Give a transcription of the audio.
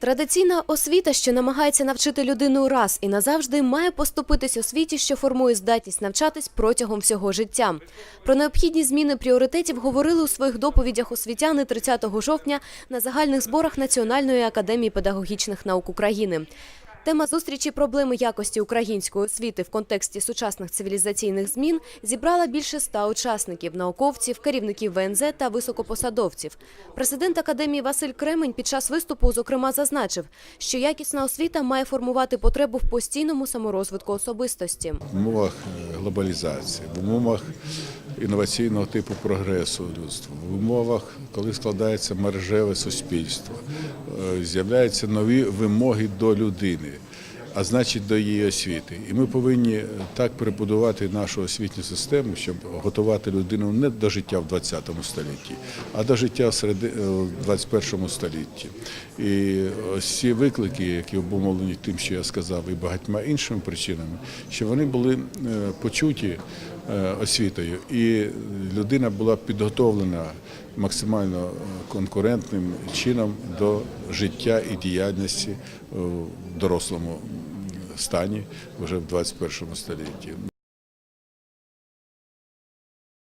Традиційна освіта, що намагається навчити людину раз і назавжди, має поступитись освіті, що формує здатність навчатись протягом всього життя. Про необхідні зміни пріоритетів говорили у своїх доповідях освітяни 30 жовтня на загальних зборах Національної академії педагогічних наук України. Тема зустрічі проблеми якості української освіти в контексті сучасних цивілізаційних змін зібрала більше ста учасників, науковців, керівників ВНЗ та високопосадовців. Президент академії Василь Кремень під час виступу зокрема зазначив, що якісна освіта має формувати потребу в постійному саморозвитку особистості. в умовах е, глобалізації, в умовах інноваційного типу прогресу людства, в умовах, коли складається мережеве суспільство, е, з'являються нові вимоги до людини, а значить до її освіти. І ми повинні е, так перебудувати нашу освітню систему, щоб готувати людину не до життя в 20 столітті, а до життя в е, 21 столітті. І ось ці виклики, які обумовлені тим, що я сказав, і багатьма іншими причинами, що вони були е, почуті е, освітою, і людина була підготовлена максимально е, конкурентним чином до життя і діяльності е, в дорослому стані вже в 21 столітті.